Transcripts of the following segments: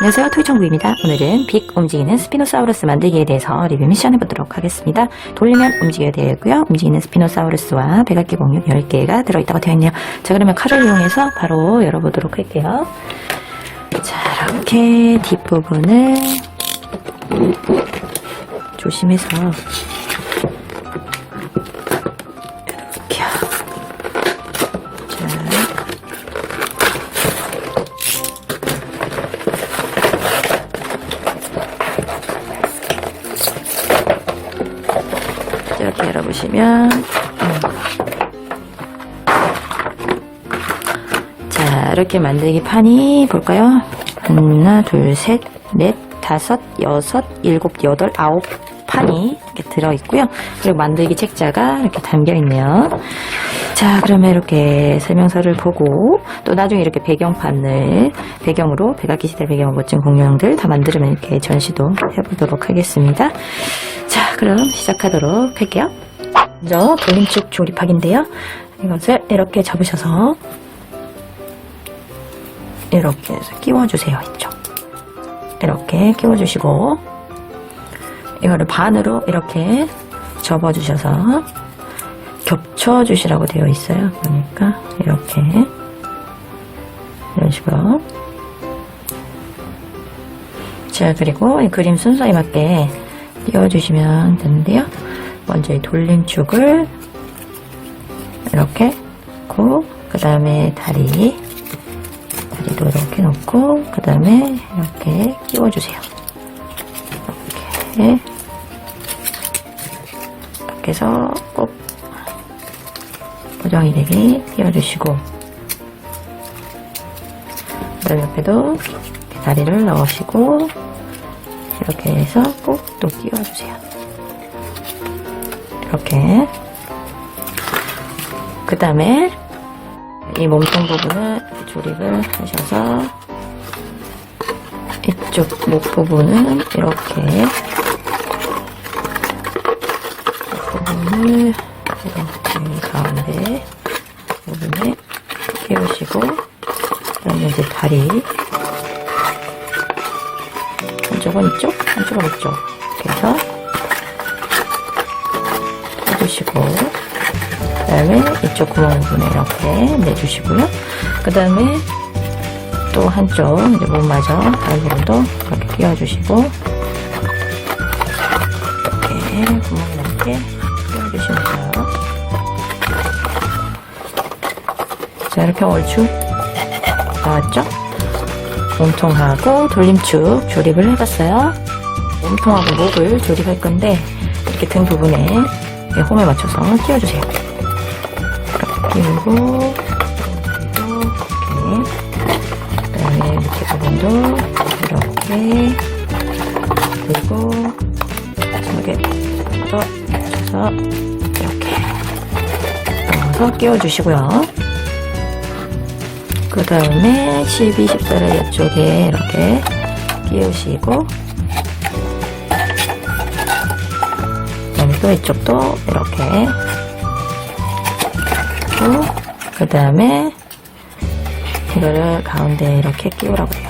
안녕하세요. 토이청구입니다. 오늘은 빅 움직이는 스피노사우루스 만들기에 대해서 리뷰 미션 해보도록 하겠습니다. 돌리면 움직여야 되고요. 움직이는 스피노사우루스와 백악기 공유 10개가 들어있다고 되어 있네요. 자 그러면 칼을 이용해서 바로 열어보도록 할게요. 자 이렇게 뒷부분을 조심해서 이렇게 만들기 판이 볼까요? 하나, 둘, 셋, 넷, 다섯, 여섯, 일곱, 여덟, 아홉 판이 이렇게 들어있고요. 그리고 만들기 책자가 이렇게 담겨있네요. 자, 그러면 이렇게 설명서를 보고 또 나중에 이렇게 배경판을 배경으로 백악기 시대 배경 멋진 공룡들 다 만들면 이렇게 전시도 해보도록 하겠습니다. 자, 그럼 시작하도록 할게요. 먼저 돌림축 조립하기인데요. 이것을 이렇게 잡으셔서 이렇게 해서 끼워주세요 이쪽. 이렇게 끼워주시고 이거를 반으로 이렇게 접어주셔서 겹쳐주시라고 되어 있어요. 그러니까 이렇게. 이런 식으로. 자 그리고 이 그림 순서에 맞게 띄워주시면 되는데요. 먼저 이 돌림축을 이렇게 놓고 그 다음에 다리 이렇게 놓고 그 다음에 이렇게 끼워주세요. 이렇게. 이렇게 해서 꼭 고정이 되게 끼워주시고 그다음 옆에도 다리를 넣으시고 이렇게 해서 꼭 또 끼워주세요. 이렇게. 그 다음에 이 몸통 부분을 조립을 하셔서 이쪽 목 부분은 이렇게 목 부분을 이렇게 가운데 부분에 끼우시고 그다음에 이제 다리 한쪽은 이쪽 한쪽은 이쪽. 이렇게 해서 그 다음에 이쪽 구멍 부분에 이렇게 내주시고요. 그 다음에 또 한쪽 이제 몸마저 다른 부분도 이렇게 끼워주시고 이렇게 구멍 이렇게 끼워주시면 돼요. 자 이렇게 얼추 나왔죠? 몸통하고 돌림축 조립을 해봤어요. 몸통하고 목을 조립할 건데 이렇게 등 부분에 홈에 맞춰서 끼워주세요. 이렇게 그리고 이렇게 밑에 부분도 이렇게 그리고 이렇게 맞춰서 이렇게 넣어서 끼워주시고요. 그 다음에 12, 14를 이쪽에 이렇게 끼우시고 그다음에 또 이쪽도 이렇게 그 다음에 이거를 가운데 이렇게 끼우라고 해요.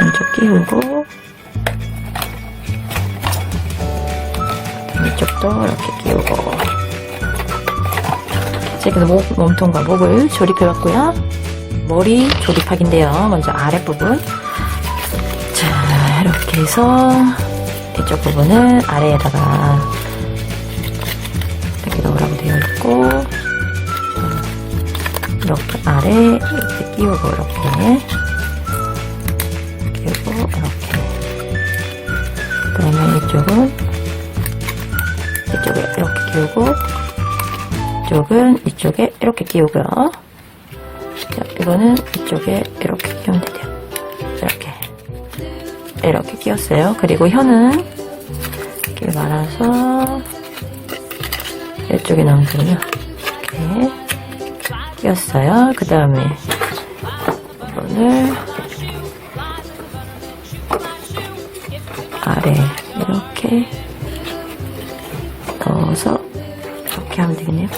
이쪽 끼우고 이쪽도 이렇게 끼우고 자, 그래서 목, 몸통과 목을 조립해봤고요. 머리 조립하기인데요. 먼저 아랫부분. 자, 이렇게 해서 이쪽 부분을 아래에다가 있고 이렇게 아래 이렇게 끼우고 이렇게. 끼우고 이렇게. 그 다음에 이쪽은 이쪽에 이렇게 끼우고 이쪽은 이쪽에 이렇게 끼우고요. 자, 이거는 이쪽에 이렇게 끼우면 돼요 이렇게. 이렇게 끼웠어요. 그리고 혀는 이렇게 말아서 이쪽에 나오거든요. 이렇게 끼웠어요. 그 다음에 이거를 아래 이렇게 넣어서 이렇게 하면 되겠네요.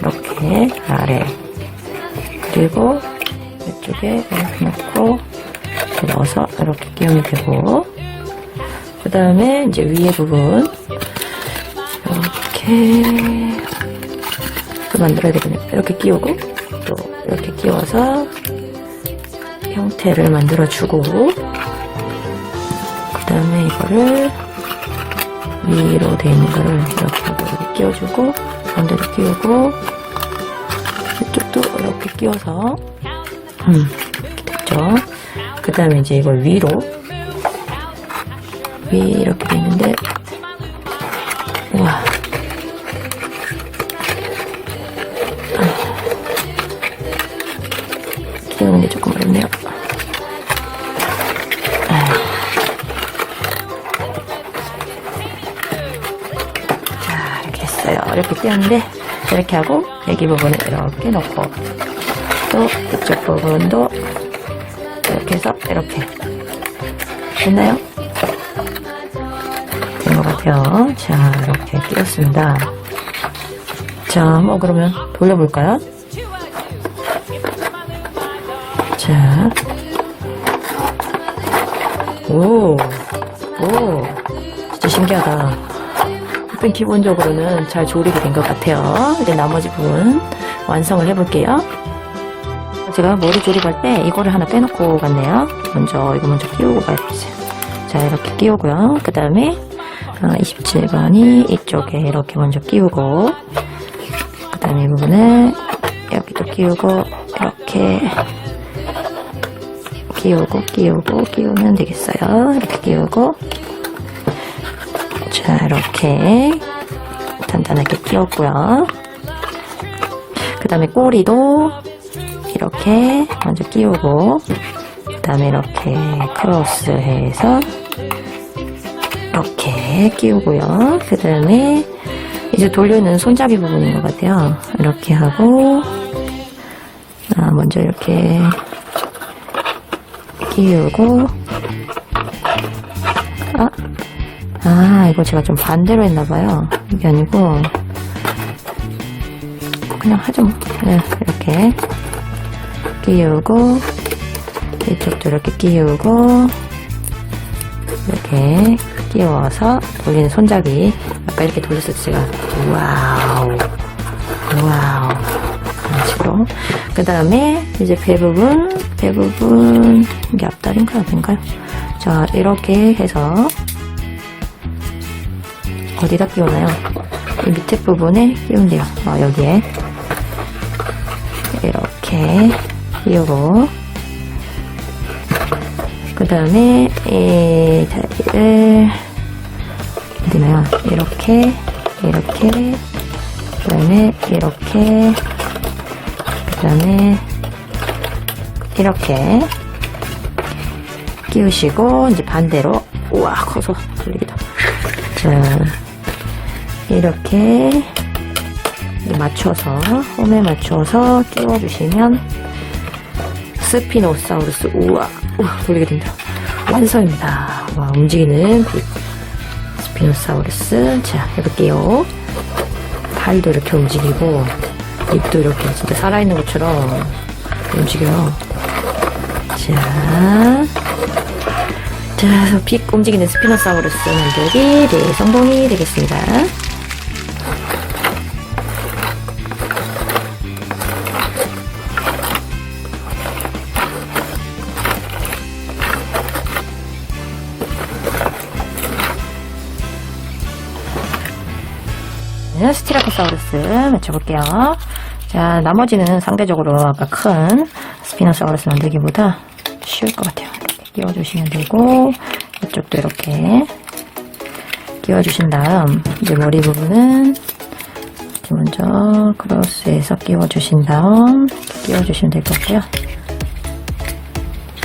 이렇게 아래 그리고 이쪽에 이렇게 놓고 이렇게 넣어서 이렇게 끼우면 되고 그 다음에 이제 위에 부분 이렇게 또 만들어야 되겠네요. 이렇게 끼우고 또 이렇게 끼워서 형태를 만들어주고 그 다음에 이거를 위로 돼 있는 거를 이렇게 하고 이렇게 끼워주고 반대로 끼우고 이쪽도 이렇게 끼워서 음 이렇게 됐죠 그 다음에 이제 이걸 위로 위 이렇게 돼 있는데 자, 이렇게 띄었는데, 이렇게 하고, 여기 부분을 이렇게 놓고, 또, 이쪽 부분도, 이렇게 해서, 이렇게. 됐나요? 된 것 같아요. 자, 이렇게 끼웠습니다. 자, 뭐, 그러면 돌려볼까요? 자. 오, 오, 진짜 신기하다. 일단 기본적으로는 잘 조립이 된 것 같아요. 이제 나머지 부분 완성을 해볼게요. 제가 머리 조립할 때 이거를 하나 빼놓고 갔네요. 먼저 이거 먼저 끼우고 가야겠어요. 자 이렇게 끼우고요. 그 다음에 27번이 이쪽에 이렇게 먼저 끼우고 그 다음에 이 부분을 여기도 끼우고 이렇게 끼우고 끼우고 끼우면 되겠어요. 이렇게 끼우고 자, 이렇게 단단하게 끼웠고요. 그 다음에 꼬리도 이렇게 먼저 끼우고 그 다음에 이렇게 크로스해서 이렇게 끼우고요. 그 다음에 이제 돌려는 손잡이 부분인 것 같아요. 이렇게 하고 아, 먼저 이렇게 끼우고 아 아, 이거 제가 좀 반대로 했나봐요. 이게 아니고, 그냥 하죠, 뭐. 네, 이렇게. 끼우고, 이쪽도 이렇게 끼우고, 이렇게 끼워서 돌리는 손잡이. 아까 이렇게 돌렸을 때 제가, 와우. 와우. 이런 식으로. 그 다음에, 이제 배 부분, 배 부분, 이게 앞다리인가요? 아닌가요? 자, 이렇게 해서, 어디다 끼우나요? 이 밑에 부분에 끼운대요. 어, 여기에. 이렇게 끼우고, 그 다음에, 이 다리를, 어디나요? 이렇게, 이렇게, 그 다음에, 이렇게, 그 다음에, 이렇게, 끼우시고, 이제 반대로, 우와, 커서 돌리기다. 자, 이렇게 맞춰서 홈에 맞춰서 끼워주시면 스피노사우루스 우와 우와 돌리게 된다 완성입니다. 와 움직이는 빛 스피노사우루스. 자 해볼게요. 팔도 이렇게 움직이고 입도 이렇게 진짜 살아있는 것처럼 움직여요 자 자, 그래서 빅 움직이는 스피노사우루스 만들기 네, 성공이 되겠습니다. 네, 스티라코사우루스 맞춰볼게요. 자, 나머지는 상대적으로 아까 큰 스피노사우루스 만들기보다 쉬울 것 같아요. 이렇게 끼워주시면 되고, 이쪽도 이렇게 끼워주신 다음, 이제 머리 부분은 이렇게 먼저 크로스해서 끼워주신 다음, 끼워주시면 될 것 같고요.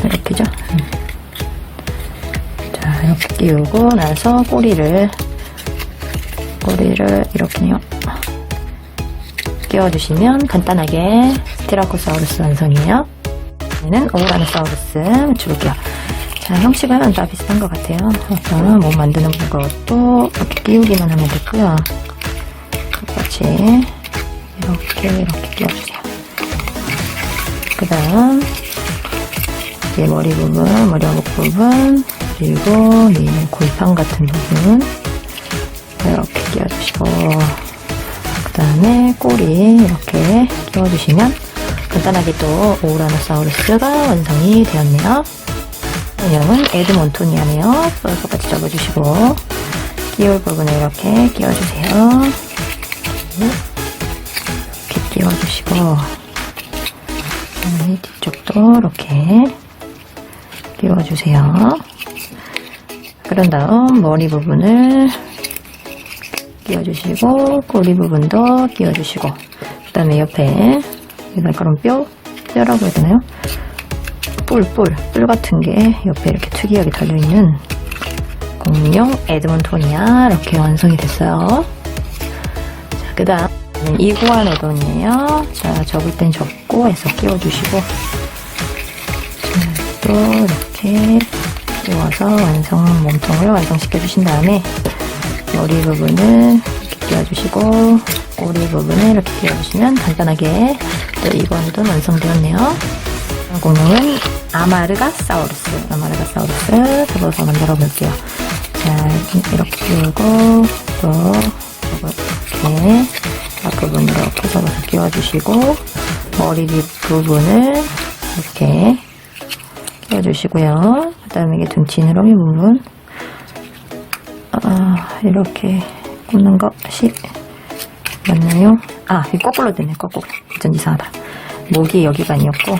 이렇게죠. 음. 자, 이렇게 끼우고 나서 꼬리를 꼬리를 이렇게요. 끼워주시면 간단하게 스티라코사우루스 완성이에요. 얘는 오우라노사우루스 맞춰볼게요. 자, 형식은 다 비슷한 것 같아요. 우선 몸 만드는 것도 이렇게 끼우기만 하면 되고요. 똑같이 이렇게 이렇게 끼워주세요. 그 다음 얘 머리 부분, 머리 어묵 부분, 그리고 얘는 골판 같은 부분 이렇게 끼워주시고 그 다음에 꼬리 이렇게 끼워주시면 간단하게 또 오우라노사우루스가 완성이 되었네요. 인형은 에드몬토니아네요. 또 똑같이 접어주시고 끼울 부분을 이렇게 끼워주세요. 이렇게 끼워주시고 네, 뒤쪽도 이렇게 끼워주세요. 그런 다음 머리 부분을 끼워주시고 꼬리 부분도 끼워주시고 그 다음에 옆에 이 날카로운 뼈? 뼈라고 해야 되나요? 뿔, 뿔, 뿔 같은 게 옆에 이렇게 특이하게 달려있는 공룡 에드몬토니아 이렇게 완성이 됐어요. 자, 그 다음 이구아노돈이에요. 자, 접을 땐 접고 해서 끼워주시고 자, 또 이렇게 끼워서 완성 몸통을 완성시켜 주신 다음에 머리 부분을 이렇게 끼워주시고 꼬리 부분을 이렇게 끼워주시면 간단하게 또 이건도 완성되었네요. 공룡은 아마르가사우루스, 아마르가사우루스 접어서 만들어 볼게요. 자, 이렇게 끼우고 또 이렇게 앞부분 이렇게 접어서 끼워주시고 머리 뒷 부분을 이렇게 끼워주시고요. 그 다음에 이게 등치 느러미 부분 아, 이렇게 굽는 것이 맞나요? 아, 이 거꾸로 되네, 거꾸로. 전 이상하다. 목이 여기가 아니었고,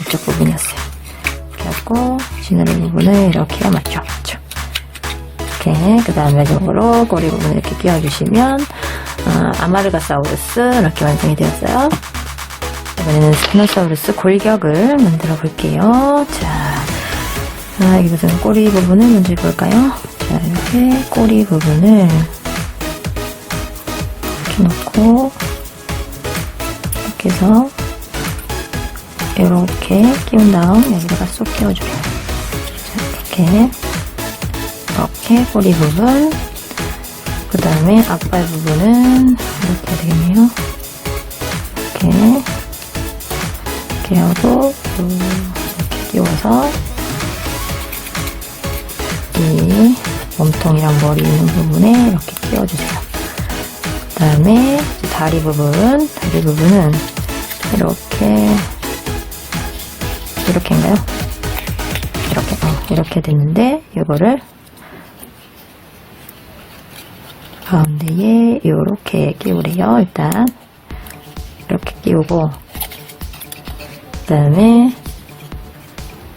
이쪽 부분이었어요. 이렇게 하고, 지느러 부분을 이렇게 맞죠, 맞죠. 이렇게, 그 다음에 마지막으로 꼬리 부분을 이렇게 끼워주시면, 어, 아마르가사우루스 이렇게 완성이 되었어요. 이번에는 스피노사우루스 골격을 만들어 볼게요. 자, 아, 여기부터는 꼬리 부분을 먼저 해볼까요? 자, 이렇게 꼬리 부분을 이렇게 놓고 이렇게 해서 이렇게 끼운 다음 여기다가 쏙 끼워줘요. 자, 이렇게 이렇게 꼬리 부분 그 다음에 앞발 부분은 이렇게 되겠네요. 이렇게 이렇게 하고 이렇게 끼워서 이 몸통이랑 머리 있는 부분에 이렇게 끼워주세요. 그 다음에 다리 부분, 다리 부분은 이렇게 이렇게인가요? 이렇게 어, 이렇게 됐는데 이거를 가운데에 이렇게 끼우래요. 일단 이렇게 끼우고 그 다음에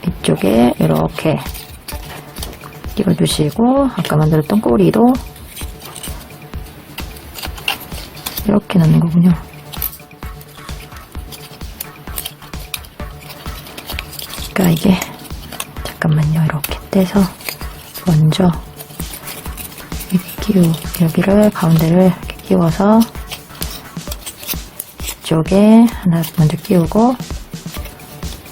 이쪽에 이렇게 끼워주시고 아까 만들었던 꼬리도 이렇게 넣는 거군요. 그러니까 이게 잠깐만요. 이렇게 떼서 먼저 이 끼우 여기를 가운데를 이렇게 끼워서 이쪽에 하나 먼저 끼우고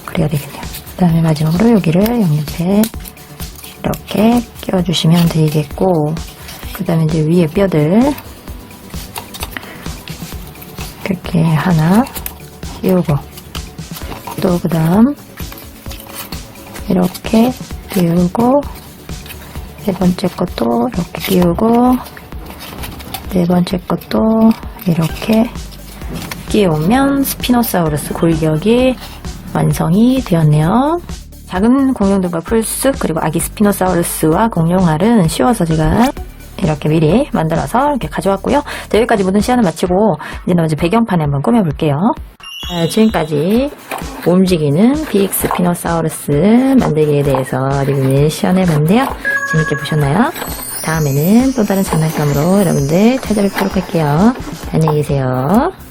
그래야 되겠네요. 그 다음에 마지막으로 여기를 양옆에 이렇게 끼워주시면 되겠고 그 다음에 이제 위에 뼈들 이렇게 하나 끼우고 또 그 다음 이렇게 끼우고 세 번째 것도 이렇게 끼우고 네 번째 것도 이렇게 끼우면 스피노사우루스 골격이 완성이 되었네요. 작은 공룡들과 풀숲 그리고 아기 스피노사우루스와 공룡알은 쉬워서 제가 이렇게 미리 만들어서 이렇게 가져왔고요. 자, 여기까지 모든 시연을 마치고 이제 먼저 배경판에 한번 꾸며볼게요. 자, 지금까지 움직이는 빅 스피노사우루스 만들기에 대해서 리뷰를 시연해봤는데요. 재밌게 보셨나요? 다음에는 또 다른 장난감으로 여러분들 찾아뵙도록 할게요. 안녕히 계세요.